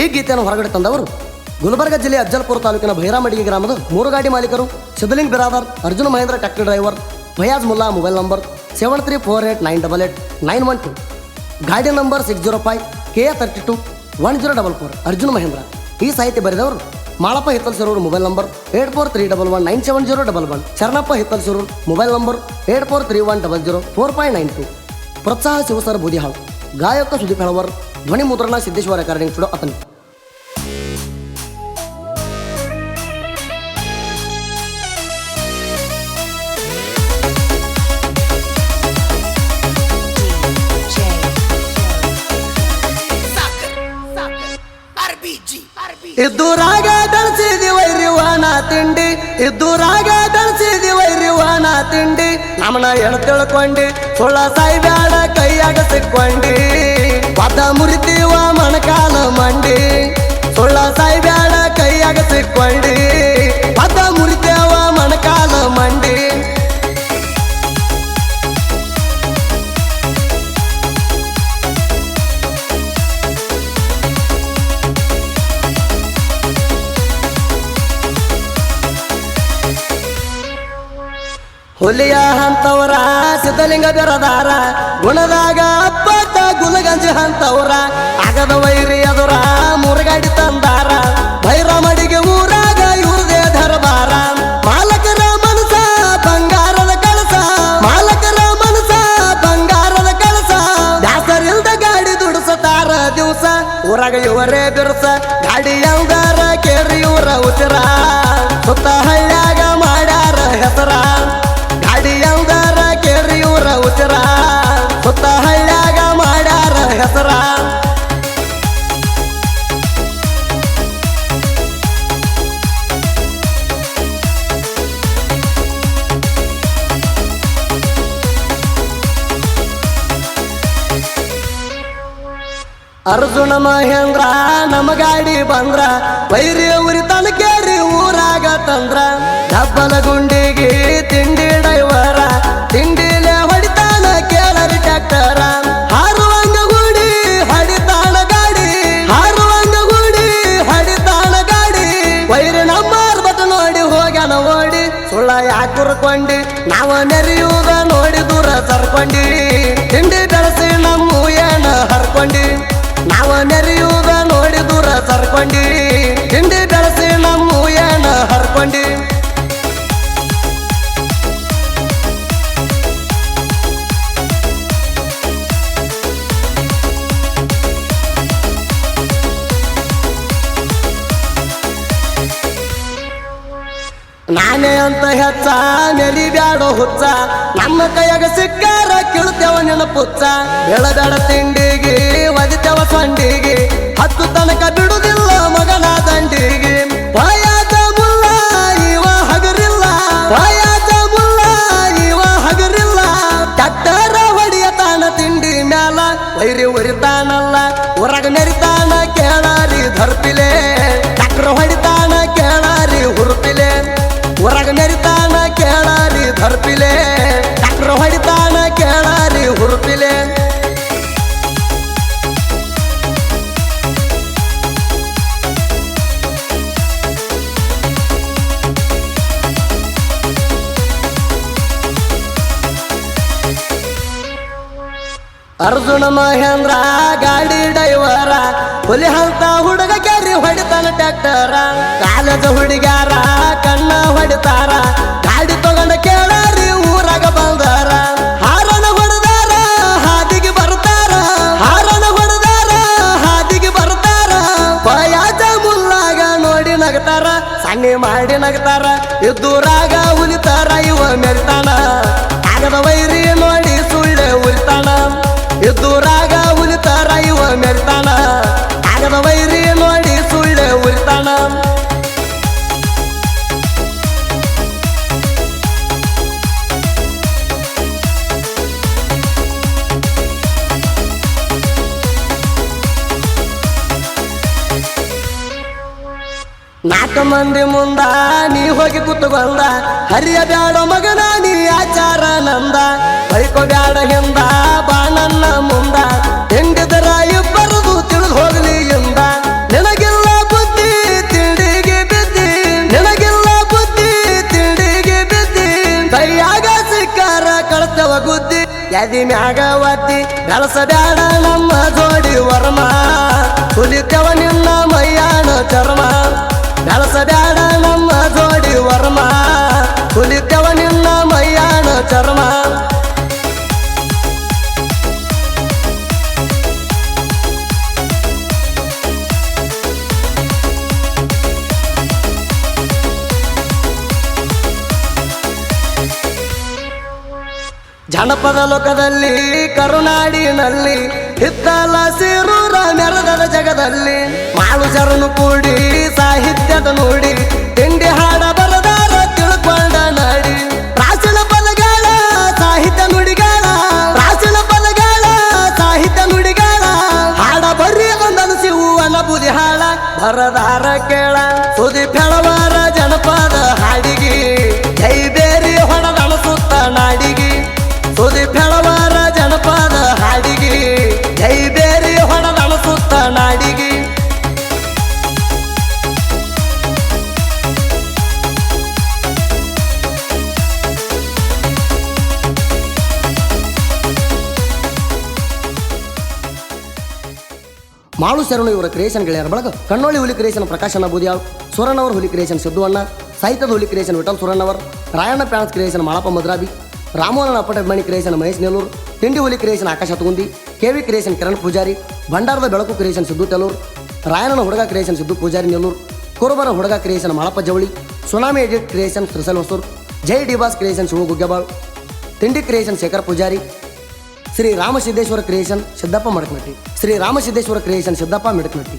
ಈ ಗೀತೆಯನ್ನು ಹೊರಗಡೆ ತಂದವರು ಗುಲ್ಬರ್ಗ ಜಿಲ್ಲೆ ಅಜ್ಜಲ್ಪುರ ತಾಲೂಕಿನ ಭೈರಾಮಡಿಗೆ ಗ್ರಾಮದ ಮೂರು ಗಾಡಿ ಮಾಲೀಕರು Siddaling Biradar, Arjun Mahindra tractor driver, Fayaz Mulla mobile number seven three four eight nine double eight nine one two ಗಾಡಿ number six zero five K A thirty two one zero double four Arjun Mahindra. ಈ ಸಾಹಿತ್ಯ ಬರೆದವರು Malappa Hittalsarur mobile number eight four three double one nine seven zero double one Sharanappa Hittalsarur mobile number eight four three one double zero four five nine two ಪ್ರೋತ್ಸಾಹ ಶಿವಸರ್ ಬೂದಿಹಾಳು, ಗಾಯಕ ಸುದೀಪ್ ಹೆಳವರ್ ಧ್ವನಿ ಮುದ್ರಣ Siddeshwar recording studio Athani ಇದ್ದೂರಾಗ ದಳ್ಸಿದಿ ವೈರಿವಾನ ತಿಂಡಿ ಇದ್ದೂರಾಗ ದಳ್ಸಿದಿ ವೈರಿವಾನ ತಿಂಡಿ ನಮ್ಮನ ಎಣ ತಿಳ್ಕೊಂಡಿ ಸುಳ್ಳ ಸಾಯ್ಬ್ಯಾಡ ಕೈಯಾಗ ಸಿಕ್ಕೊಂಡಿ ಪದ ಮುರಿತೀವ ಮಣಕಾಲ ಮಂಡಿ. ಸುಳ್ಳ ಸಾಯ್ಬ್ಯಾಡ ಕೈಯಾಗ ಸಿಕ್ಕೊಂಡಿ ಪದ ಮುರಿತೇವ ಮಣಕಾಲ ಮಂಡಿ. ಹುಲಿಯ ಹಂತವರ ಸಿದ್ಧಲಿಂಗ ಬೆರದಾರ, ಗುಣದಾಗ ಅಪ್ಪಟ ಗುಲಗಂಜಿ ಅಂತವ್ರ ಆಗದ ವೈರಿ ಅದರ, ಮುರುಗಾಡಿ ತಂದಾರ. ಭೈರ ಮಡಿಗೆ ಊರಾಗ ಇವ್ರದೇ ದರಬಾರ. ಮಾಲಕರ ಮನಸ ಬಂಗಾರದ ಕಳಸ ಮಾಲಕರ ಮನಸ ಬಂಗಾರದ ಕಳಸ ದಾಸರಿಲ್ದ ಗಾಡಿ ದುಡಿಸತಾರ ದಿವಸ. ಊರಾಗ ಇವರೇ ಬಿರುಸ. ಗಾಡಿ ಎಂದಾರ ಕೇರಿ ಇವರ ಉಸಿರ. ಸುತ್ತ ಹಳ್ಳ್ಯಾಗ ಅರ್ಜುನ ಮಹೇಂದ್ರ ನಮ್ಮ ಗಾಡಿ ಬಂದ್ರ ಬೈರಿ ಉರಿ ತನಕೇರಿ ಊರಾಗ ತಂದ್ರ. ಡಬ್ಬಲ ಗುಂಡಿಗೆ ತಿಂಡಿ ಡೈವರ, ತಿಂಡಿಲೆ ಹೊಡಿತಾನ ಕೇಳರಿ ಟ್ಯಾಕ್ಟರ. ಹಾರುವಂಗ ಗುಡಿ, ಹಡಿತಾನ ಗಾಡಿ. ಹಾರುವಂಗ ಗುಡಿ, ಹಡಿತಾನ ಗಾಡಿ. ವೈರಿ ನಮ್ಮ ಬತ ನೋಡಿ ಹೋಗ್ಯಾನ ಓಡಿ, ಸುಳ್ಳ ಯಾಕೆ ಕುರ್ಕೊಂಡಿ ನಾವ ನೆರೆಯುವುದ ನೋಡಿ ದೂರ ಸರ್ಕೊಂಡಿ. ಸರ್ಕೊಂಡಿ ತಿಂಡಿ ಬೆಳೆಸಿ ನಮ್ಮ ಏನ ಹರ್ಕೊಂಡಿ. ನಾನೇ ಅಂತ ಹೆಚ್ಚ, ನೆಲಿ ಬ್ಯಾಡೋ ಹುಚ್ಚ. ನಮ್ಮ ಕೈಯಾಗ ಸಿಕ್ಕಾರ ಕೇಳ್ತೇವ ನಿನ್ನ ಪುಚ್ಚ ಬೆಳಬೇಡ ತಿಂಡಿಗೆ ಒದಿತೇವ ಸಂಡಿಗೆ. ಹತ್ತು ತನಕ ಬಿಡುದಿಲ್ಲ ಮಗನ ದಂಡಿಗೆ. ಪಾಯಾದ ಮುಲ್ಲ ಇವ ಹಗರಿಲ್ಲ. ಪಾಯಾದ ಮುಲ್ಲ ಇವ ಹಗರಿಲ್ಲ. ಕಟ್ಟರ ಹೊಡಿಯ ತಾನ ತಿಂಡಿ ಮ್ಯಾಲ. ವೈರಿ ಉರಿತಾನಲ್ಲ ಹೊರಗ ನೆರಿತಾನ ಕೇಳಾರಿ ಧರ್ಪಿಲೆ. ಚಕ್ರ ಹೊಡಿತಾನ ಹೊರಗ ನೆರಿತಾನ ಕೇಳಾರಿ ಧರ್ಪಿಲೆ. ಡಾಕ್ಟರ್ ಹೊಡಿತಾನ ಕೇಳಾರಿ ಹುರುಪಿಲೆ. ಅರ್ಜುನ ಮಹೇಂದ್ರ ಗಾಡಿ ಡೈವರ ಹುಲಿ ಹಂತ ಕೆರಿ ಹೊಡಿತಾನ ಕಾಲದ ಹುಡುಗ್ಯಾರ, ಕಣ್ಣ ಹೊಡಿತಾರ. ಗಾಡಿ ತಗೊಂಡ ಕೇಳಾರಿ ಊರಾಗ ಬಂದಾರ. ಹಾರನ ಹೊಡೆದಾರ, ಹಾದಿಗೆ ಬರ್ತಾರ. ಹಾರನ ಹೊಡೆದಾರ, ಹಾದಿಗೆ ಬರ್ತಾರ. ಪಯಾಜ ಮುಲ್ಲಾಗ ನೋಡಿ ನಗತಾರ, ಸಣ್ಣಿ ಮಾಡಿ ನಗತಾರ. ಇದ್ದೂರಾಗ ಉಲಿತಾರ, ಇವ ಮೆರಿತಾನ ಸುತ್ತ ಮಂದಿ ಮುಂದ ನೀ ಹೋಗಿ ಕುತ್ತುಕೊಂಡ ಹರಿಯ ಬ್ಯಾಡ ಮಗನ ನೀ ಆಚಾರ ನಂದ. ಬೈಕೋ ಬ್ಯಾಡ ಹಿಂದ ಬಾಣನ್ನ ಮುಂದ. ಹೆಂಗದರ ಇಬ್ಬರದು ತಿಳಿದು ಹೋಗ್ಲಿ ಎಂದ. ನಿನಗಿಲ್ಲ ಬುದ್ಧಿ ತಿಂಡಿಗೆ ಬಿದ್ದಿ. ನಿನಗಿಲ್ಲ ಬುದ್ಧಿ ತಿಂಡಿಗೆ ಬಿದ್ದಿ. ಕೈಯಾಗ ಸಿಕ್ಕಾರ ಕಳ್ತವ ಗುದ್ದಿ ಎದಿ ಮ್ಯಾಗ ಒತ್ತಿ ಬೆಳಸ ಬ್ಯಾಡ ನಮ್ಮ ಜೋಡಿ ವರ್ಮ. ಕುಲಿತವ ನಿನ್ನ ಮೈಯಾಣ ಚರ್ಮ. ಜನಪದ ಲೋಕದಲ್ಲಿ, ಕರುನಾಡಿನಲ್ಲಿ, ಹಿತ್ತಲ ಸಿರೂರ ನೆರದ ಜಗದಲ್ಲಿ. ಮಾಳು ಜರನು ಕೂಡಿ, ಸಾಹಿತ್ಯದ ನೋಡಿ, ತಿಂಡಿ ಹಾಡ ಬರದಾರ ತಿಳ್ಕೊಂಡ ನಾಡಿ. ಪ್ರಾಚೀನ ಪದಗಳ, ಸಾಹಿತ್ಯ ನುಡಿಗಳ, ಪ್ರಾಚೀನ ಪದಗಳ, ಸಾಹಿತ್ಯ ನುಡಿಗಳ. ಹಾಡ ಒಂದನಸಿ ಅನ್ನ ಬುದಿ ಹಾಳ ಬರದಾರ ಕೇಳ. ಸುದಿ ಫೆಳವಾರ ಮಾಳು ಶರಣು ಇವರ ಕ್ರಿಯೇಷನ್ ಗೆಳೆಯರ ಬಳಗ ಕಣ್ಣೋಳಿ ಹುಲಿ ಕ್ರಿಯೇಷನ್ ಪ್ರಕಾಶನ ಬೂದಿಯಾಳ್ ಸುರಣ್ಣವರ್ ಹುಲಿ ಕ್ರಿಯೇಷನ್ ಸಿದ್ದುವಣ್ಣ ಸಾಹಿತ್ಯದ ಹುಲಿ creation Vithal Surannavar Rayanna fans creation Malappa Madrabi ರಾಮೋಹನ ಅಪ್ಪಟಮಣಿ ಕ್ರಿಯೇಷನ್ ಮಹೇಶ್ ನೆಲ್ಲೂರ್ ತಿಂಡಿ ಹುಲಿ creation Akash Hatagundi KV creation Kiran Pujari ಭಂಡಾರದ ಬೆಳಕು ಕ್ರಿಯೇಷನ್ ಸಿದ್ದು ತೆಲೂರ್ ರಾಯಣ್ಣನ ಹುಡುಗ ಕ್ರಿಯೇಷನ್ ಸಿದ್ದು ಪೂಜಾರಿ ನೆಲ್ಲೂರ್ ಕುರುಬರ ಹುಡುಗ creation Malappa Javali tsunami edit creation Trishal Hosur ಜೈ ಡಿಬಾಸ್ ಕ್ರಿಯೇಷನ್ ಶಿವ ಗುಗ್ಗಬಾಳ್ ತಿಂಡಿ creation Shekhar Poojary Shri Ramasiddeshwar creation Siddappa Madakanatti Shri Ramasiddeshwar creation Siddappa Midakanatti